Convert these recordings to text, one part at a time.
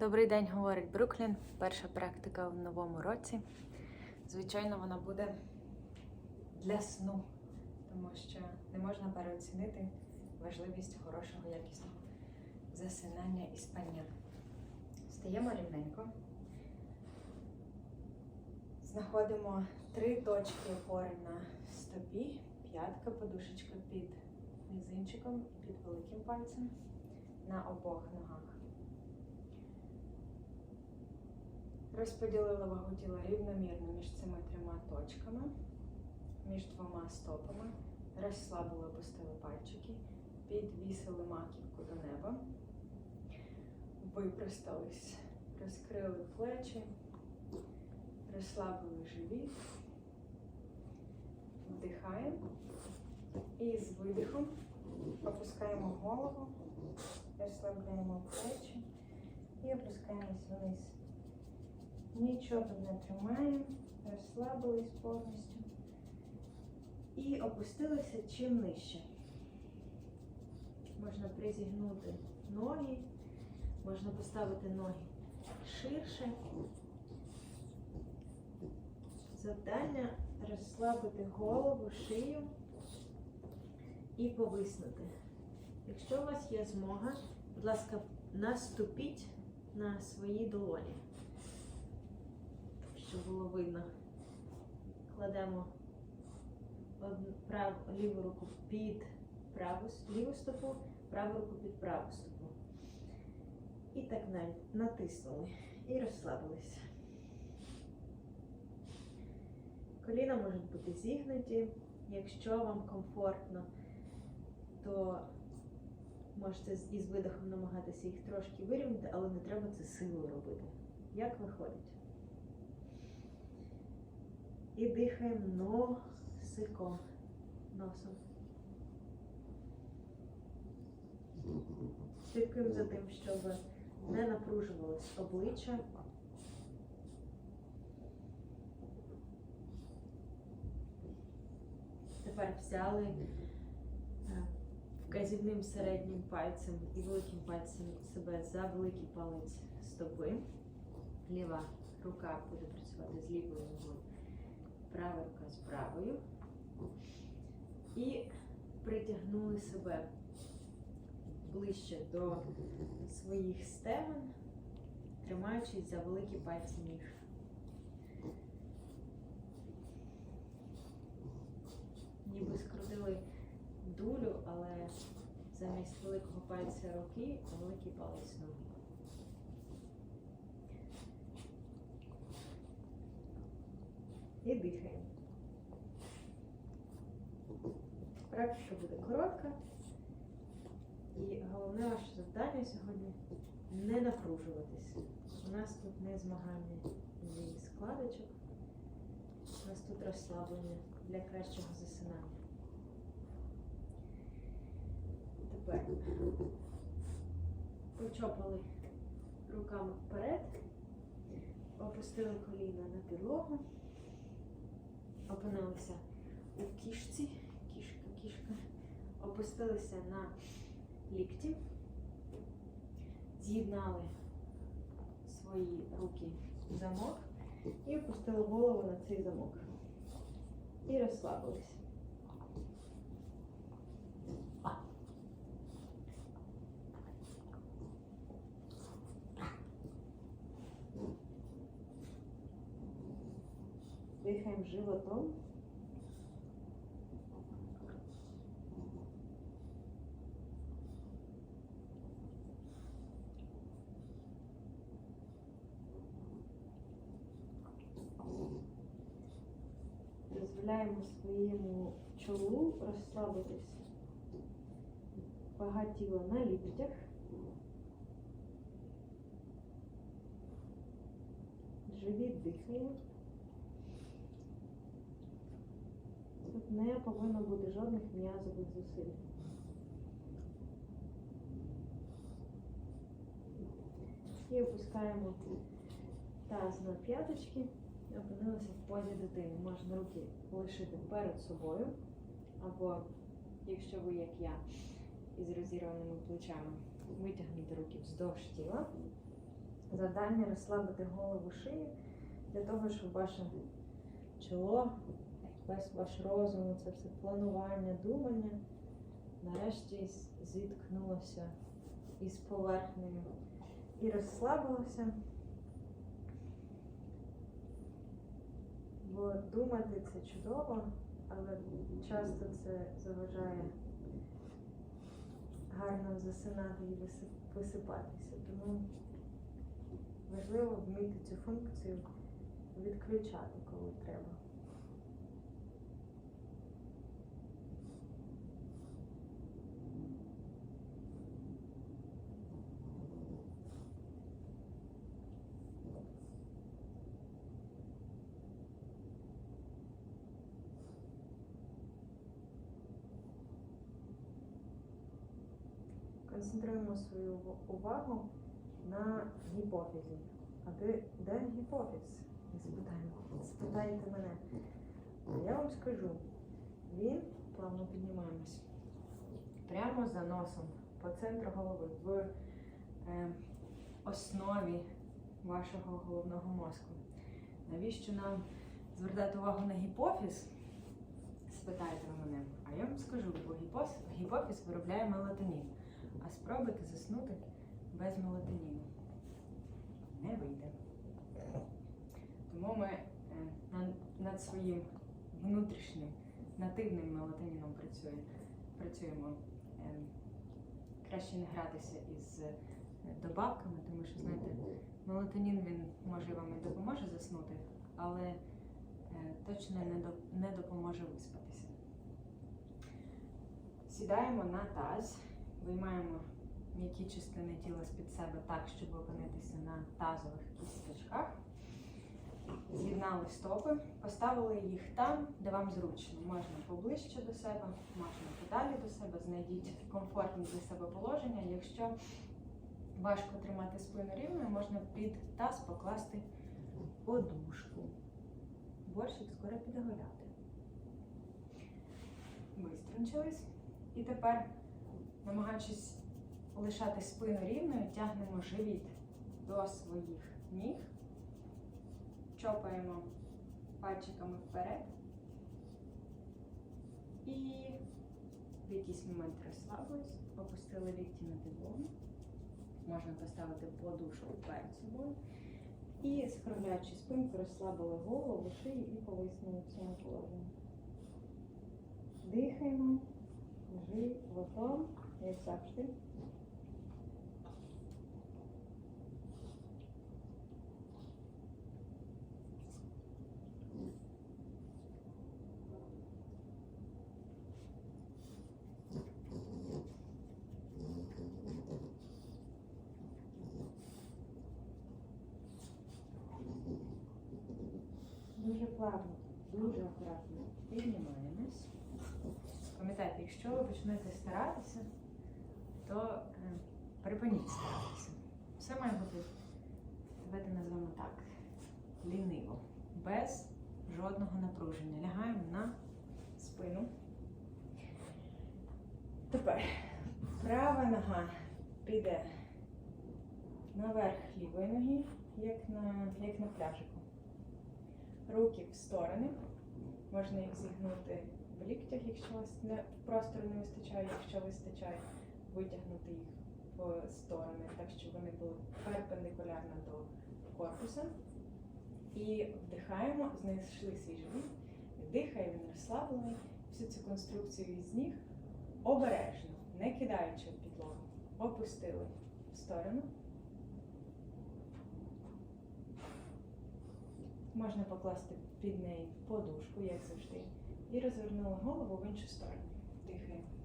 Добрий день, говорить Бруклін. Перша практика в новому році. Звичайно, вона буде для сну, тому що не можна переоцінити важливість хорошого якісного засинання і спання. Стаємо рівненько. Знаходимо три точки опори на стопі, п'ятка, подушечка під мізинчиком і під великим пальцем на обох ногах. Розподілили вагу тіла рівномірно між цими трьома точками, між двома стопами. Розслабили, опустили пальчики, підвісили маківку до неба, випростались, розкрили плечі, розслабили живіт, вдихаємо і з видихом опускаємо голову, розслабляємо плечі і опускаємось вниз. Нічого не тримаємо, розслабились повністю. І опустилися чим нижче. Можна призігнути ноги, можна поставити ноги ширше. Завдання розслабити голову, шию і повиснути. Якщо у вас є змога, будь ласка, наступіть на свої долоні щоб було видно. Кладемо прав, ліву руку під праву ліву стопу, праву руку під праву стопу. І так натиснули і розслабилися. Коліна можуть бути зігнуті. Якщо вам комфортно, то можете із видихом намагатися їх трошки вирівняти, але не треба це силою робити. Як виходить? І дихаємо носиком. Носом. Слідкуємо за тим, щоб не напружувалось обличчя. Тепер взяли е, вказівним середнім пальцем і великим пальцем себе за великий палець стопи. Ліва рука буде працювати з лівою ногою права рука з правою. І притягнули себе ближче до своїх стегон, тримаючись за великі пальці ніг. Ніби скрутили дулю, але замість великого пальця руки, великий палець ноги. І дихаємо. Практика буде коротка. І головне ваше завдання сьогодні не напружуватись. У нас тут не змагання зі складочок, у нас тут розслаблення для кращого засинання. Тепер почопали руками вперед, опустили коліна на підлогу опинилися у кішці, кішка, кішка, опустилися на лікті, з'єднали свої руки в замок і опустили голову на цей замок. І розслабилися. Дихаємо животом. Дозволяємо своєму чолу розслабитись. Вага тіла на ліктях. Живіт дихаємо. Тут не повинно бути жодних м'язових зусиль. І опускаємо таз на п'яточки і опинилися в позі дитини. Можна руки лишити перед собою, або, якщо ви, як я, із розірваними плечами, витягнути руки вздовж тіла завдання розслабити голову шию для того, щоб ваше чоло, весь ваш розум, це все планування, думання, нарешті зіткнулося із поверхнею і розслабилося. Бо думати це чудово, але часто це заважає гарно засинати і висипатися. Тому важливо вміти цю функцію відключати, коли треба. Концентруємо свою увагу на гіпофізі. А де, де гіпофіз? Спитаємо. Спитаєте мене. Я вам скажу, він плавно піднімаємось. Прямо за носом, по центру голови, в е, основі вашого головного мозку. Навіщо нам звертати увагу на гіпофіз? Спитаєте ви мене. А я вам скажу, бо гіпофіз, гіпофіз виробляє мелатонін. А спробуйте заснути без мелатоніну. Не вийде. Тому ми е, над своїм внутрішнім нативним мелатоніном працює- працюємо. Е, Краще не гратися із е, добавками, тому що, знаєте, мелатонін він може вам і допоможе заснути, але точно не допоможе виспатися. Сідаємо на таз, виймаємо м'які частини тіла з-під себе так, щоб опинитися на тазових кісточках. З'єднали стопи, поставили їх там, де вам зручно. Можна поближче до себе, можна подалі до себе, знайдіть комфортне для себе положення. Якщо важко тримати спину рівною, можна під таз покласти подушку. Борщик скоро піде гуляти. Виструнчились. І тепер, намагаючись лишати спину рівною, тягнемо живіт до своїх ніг, чопаємо пальчиками вперед і в якийсь момент розслабились, опустили лікті на підлогу. Можна поставити подушку перед собою. І скругляючи спинку, розслабили голову, шию і повиснули в цьому положенні. Дихаємо животом, як завжди. Дуже плавно, дуже акуратно піднімаємось. Пам'ятайте, якщо ви почнете старатися, то е, припиніть старатися. Все має бути, давайте назвемо так, ліниво, без жодного напруження. Лягаємо на спину. Тепер права нога піде наверх лівої ноги, як на, як на пляжику. Руки в сторони. Можна їх зігнути в ліктях, якщо вас не простору не вистачає, якщо вистачає, витягнути їх в сторони, так щоб вони були перпендикулярно до корпуса. І вдихаємо, знайшли свій живіт, дихає, він розслаблений. Всю цю конструкцію із ніг обережно, не кидаючи підлогу, опустили в сторону. Можна покласти під неї подушку, як завжди, і розвернули голову в іншу сторону. Дихаємо.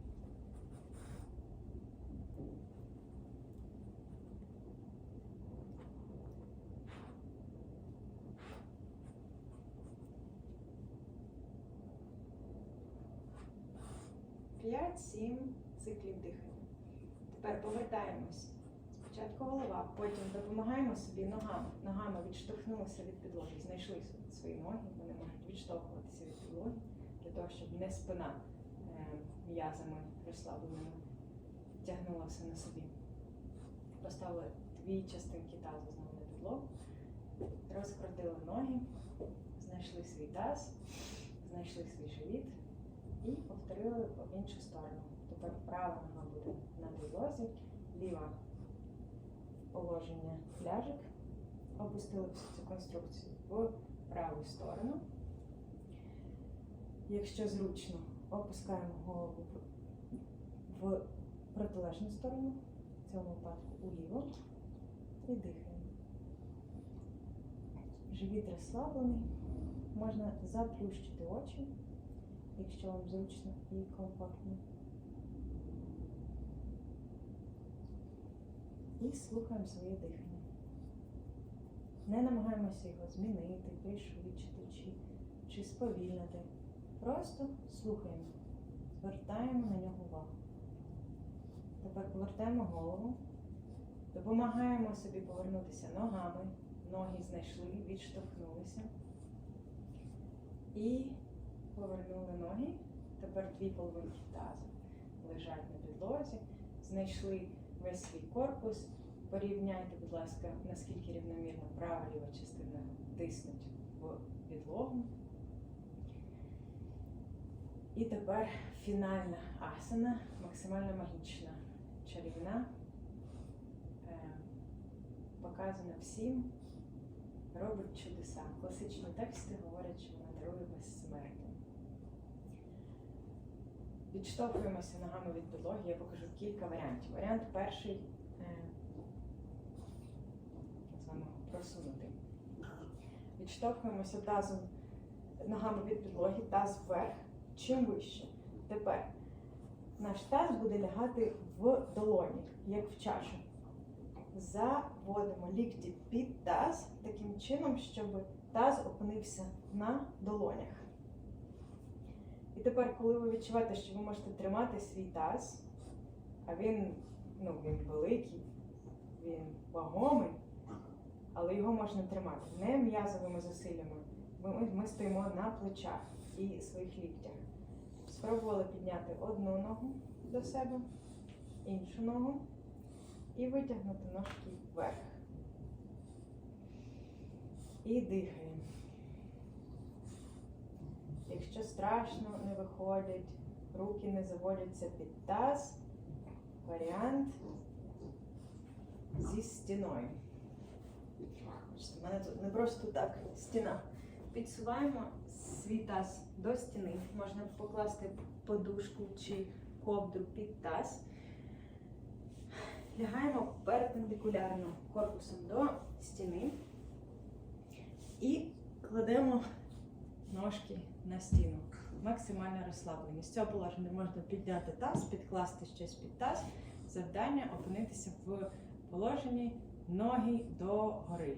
П'ять-сім циклів дихання. Тепер повертаємось. Спочатку голова, потім допомагаємо собі ногами. Ногами відштовхнулися від підлоги, знайшли свої ноги, вони можуть відштовхуватися від підлоги для того, щоб не спина е, м'язами розслабленими тягнула все на собі. Поставили дві частинки тазу знову на підлогу. Розкрутили ноги, знайшли свій таз, знайшли свій живіт і повторили в іншу сторону. Тепер права нога буде на підлозі, ліва положення ляжик. Опустили всю цю конструкцію в праву сторону. Якщо зручно, опускаємо голову в- в протилежну сторону, в цьому випадку уліво, і дихаємо. Живіт розслаблений. Можна заплющити очі, якщо вам зручно і комфортно. І слухаємо своє дихання. Не намагаємося його змінити, пришвидшити чи, чи сповільнити. Просто слухаємо, звертаємо на нього увагу. Тепер повертаємо голову, допомагаємо собі повернутися ногами. Ноги знайшли, відштовхнулися. І повернули ноги. Тепер дві половинки тазу лежать на підлозі. Знайшли весь свій корпус. Порівняйте, будь ласка, наскільки рівномірно права ліва частина тиснуть в підлогу. І тепер фінальна асана, максимально магічна, чарівна, е, показана всім, робить чудеса. Класичні тексти говорять, що вона дарує безсмертя. Відштовхуємося ногами від підлоги, я покажу кілька варіантів. Варіант перший е, з вами просунутий. Відштовхуємося тазом ногами від підлоги, таз вверх, чим вище. Тепер наш таз буде лягати в долоні, як в чашу. Заводимо лікті під таз таким чином, щоб таз опинився на долонях. І тепер, коли ви відчуваєте, що ви можете тримати свій таз, а він, ну, він великий, він вагомий, але його можна тримати не м'язовими зусиллями. Ми, ми стоїмо на плечах і своїх ліктях. Спробували підняти одну ногу до себе, іншу ногу і витягнути ножки вверх. І дихаємо. Якщо страшно не виходять, руки не заводяться під таз, варіант зі стіною. У мене тут не просто так стіна. Підсуваємо свій таз до стіни. Можна покласти подушку чи ковдру під таз. Лягаємо перпендикулярно корпусом до стіни і кладемо ножки на стіну. Максимально розслаблені. З цього положення можна підняти таз, підкласти щось під таз. Завдання опинитися в положенні ноги до гори.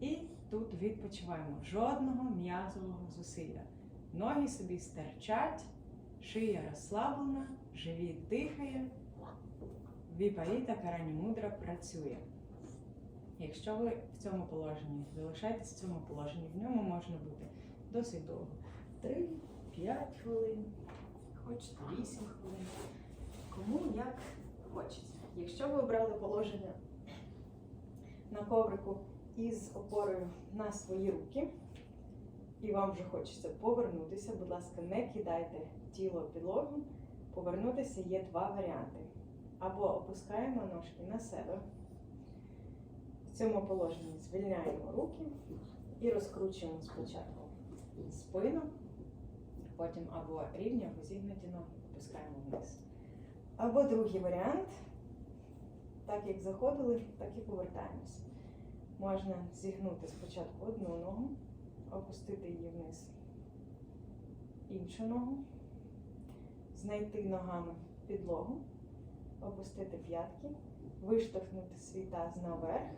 І тут відпочиваємо. Жодного м'язового зусилля. Ноги собі стерчать, шия розслаблена, живіт дихає, віпаріта карані мудра працює. Якщо ви в цьому положенні залишаєтесь в цьому положенні, в ньому можна бути досить довго. 3-5 хвилин, хочете 8 хвилин. Кому як хочеться. Якщо ви обрали положення на коврику із опорою на свої руки, і вам вже хочеться повернутися, будь ласка, не кидайте тіло підлогу. Повернутися є два варіанти. Або опускаємо ножки на себе. В цьому положенні звільняємо руки і розкручуємо спочатку спину, потім або рівні, або зігнуті ноги опускаємо вниз. Або другий варіант, так як заходили, так і повертаємось. Можна зігнути спочатку одну ногу, опустити її вниз іншу ногу, знайти ногами підлогу, опустити п'ятки, виштовхнути свій таз наверх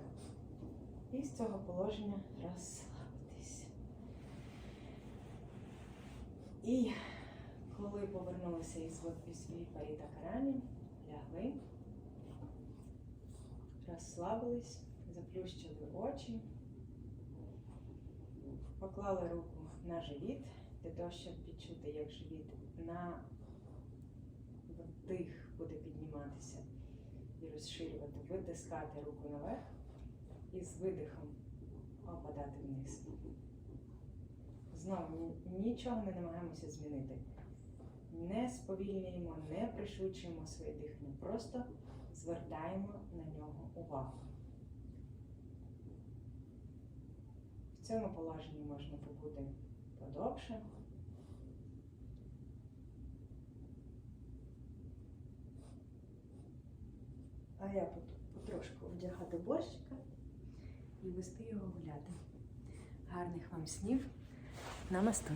і з цього положення розслабитись. І коли повернулися із свій паріта карані, лягли, розслабились, заплющили очі, поклали руку на живіт, для того, щоб відчути, як живіт на вдих буде підніматися і розширювати, витискати руку наверх, і з видихом опадати вниз. Знову нічого не намагаємося змінити. Не сповільнюємо, не пришвидшуємо своє дихання, просто звертаємо на нього увагу. В цьому положенні можна побути подовше. А я потрошку вдягати борщика і вести його гуляти. Гарних вам снів. నమస్తే.